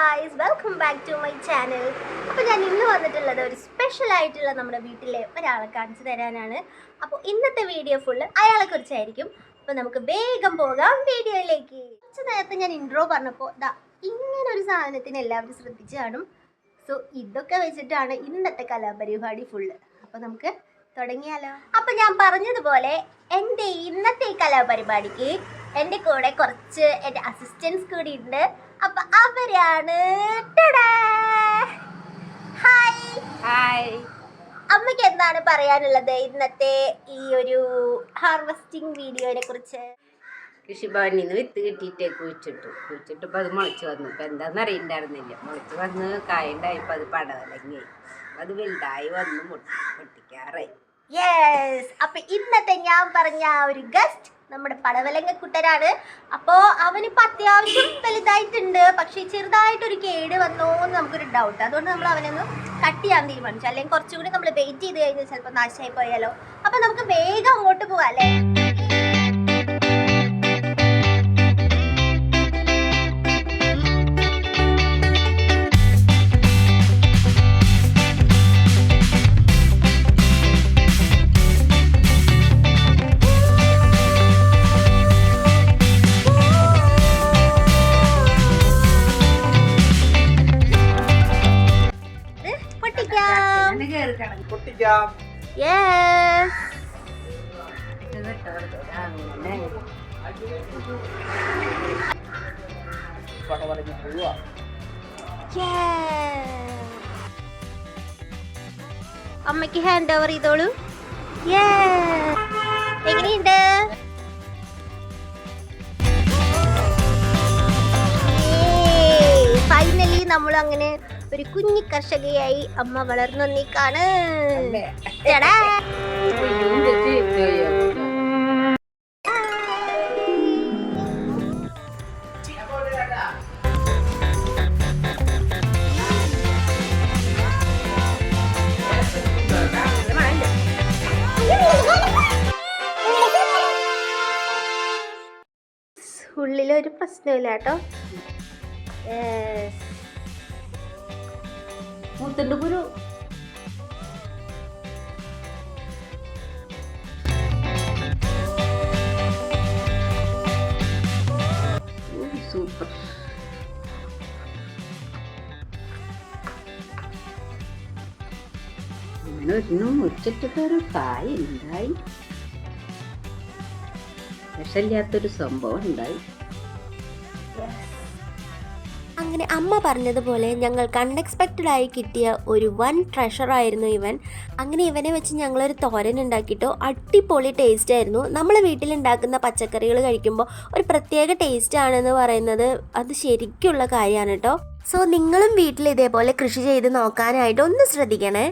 Guys welcome back to my channel അപ്പോൾ ഞാൻ ഇന്ന് വന്നിട്ടുള്ളത് ഒരു സ്പെഷ്യൽ ആയിട്ടുള്ള നമ്മുടെ വീട്ടിലെ ഒരാളെ കാണിച്ചു തരാനാണ്. അപ്പോൾ ഇന്നത്തെ വീഡിയോ ഫുള്ള് അയാളെ കുറിച്ചായിരിക്കും. അപ്പോൾ നമുക്ക് വേഗം പോകാം വീഡിയോയിലേക്ക് കുറച്ച് നേരത്തെ ഞാൻ ഇൻട്രോ പറഞ്ഞപ്പോൾ ദാ ഇങ്ങനെ ഒരു സാധനത്തിന് എല്ലാവരും ശ്രദ്ധിച്ചു കാണും. സോ ഇതൊക്കെ വെച്ചിട്ടാണ് ഇന്നത്തെ കലാപരിപാടി ഫുള്ള് അപ്പോൾ നമുക്ക് തുടങ്ങിയാലോ. അപ്പോൾ ഞാൻ പറഞ്ഞതുപോലെ എന്റെ ഇന്നത്തെ കലാപരിപാടിക്ക് എന്റെ കൂടെ കുറച്ച് എന്റെ അസിസ്റ്റൻസ് കൂടി ഉണ്ട്. അപ്പൊ അവരാണ്! ഹായ് ഹായ് അമ്മയ്ക്ക് എന്താണ് പറയാനുള്ളത് ഇന്നത്തെ ഈ ഒരു ഹാർവെസ്റ്റിംഗ് വീഡിയോനെ കുറിച്ച്? കൃഷിഭവനിൽ നിന്ന് വിത്ത് കിട്ടിയിട്ട് കുഴിച്ചിട്ടു. കുഴിച്ചിട്ടപ്പോൾ അത് മുളച്ച് വന്നു. ഇപ്പം എന്താണെന്ന് അറിയണ്ടായിരുന്നില്ല. മുളച്ച് വന്ന് കായ ഉണ്ടായപ്പോൾ അത് പടവലങ്ങി അത് വലുതായി വന്ന് മുട്ടി പൊട്ടിക്കാറായി. യെസ് അപ്പൊ ഇന്നത്തെ ഞാൻ പറഞ്ഞ ആ ഒരു ഗസ്റ്റ് നമ്മുടെ പടവലങ്ങ കുട്ടരാണ് അപ്പോ അവനിപ്പോ അത്യാവശ്യം വലുതായിട്ടുണ്ട്. പക്ഷെ ചെറുതായിട്ടൊരു കേട് വന്നോ എന്ന് നമുക്കൊരു ഡൗട്ട് അതുകൊണ്ട് നമ്മൾ അവനൊന്ന് കട്ട് ചെയ്യാൻ തീരുമാനിച്ചു. അല്ലെങ്കിൽ കുറച്ചുകൂടി നമ്മൾ വെയിറ്റ് ചെയ്ത് കഴിഞ്ഞാൽ ചിലപ്പോൾ നാശമായി പോയാലോ. അപ്പൊ നമുക്ക് വേഗം അങ്ങോട്ട് പോവാം അല്ലേ? പൊട്ടിക്കാം. യെസ് അമ്മയ്ക്ക് ഹാൻഡ് ഓവർ ചെയ്തോളൂ. Yes. എങ്ങനെയുണ്ട്? നമ്മൾ അങ്ങനെ ഒരു കുഞ്ഞി കർഷകയായി അമ്മ വളർന്നു നീക്കാണ്? ഉള്ളിലൊരു പ്രശ്നമില്ല കേട്ടോ. മൂത്തുണ്ട് കുരു സൂപ്പർ അങ്ങനെ ഒരെണ്ണം മുറിച്ചിട്ടിട്ടൊരു കായ ഉണ്ടായി വിഷമില്ലാത്തൊരു സംഭവം ഉണ്ടായി അങ്ങനെ അമ്മ പറഞ്ഞതുപോലെ ഞങ്ങൾക്ക് അൺഎക്സ്പെക്റ്റഡ് ആയി കിട്ടിയ ഒരു വൺ ട്രഷർ ആയിരുന്നു ഇവൻ അങ്ങനെ ഇവനെ വെച്ച് ഞങ്ങളൊരു തോരൻ ഉണ്ടാക്കിയിട്ടോ അടിപൊളി ടേസ്റ്റ് ആയിരുന്നു നമ്മൾ വീട്ടിലുണ്ടാക്കുന്ന പച്ചക്കറികൾ കഴിക്കുമ്പോൾ ഒരു പ്രത്യേക ടേസ്റ്റ് ആണെന്ന് പറയുന്നത് അത് ശരിക്കുള്ള കാര്യമാണ് കേട്ടോ സോ നിങ്ങളും വീട്ടിൽ ഇതേപോലെ കൃഷി ചെയ്ത് നോക്കാനായിട്ട് ഒന്ന് ശ്രദ്ധിക്കണേ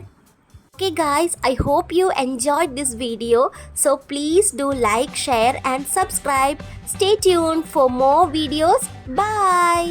Okay, guys, I hope you enjoyed this video so please do like, share, and subscribe. Stay tuned for more videos. Bye.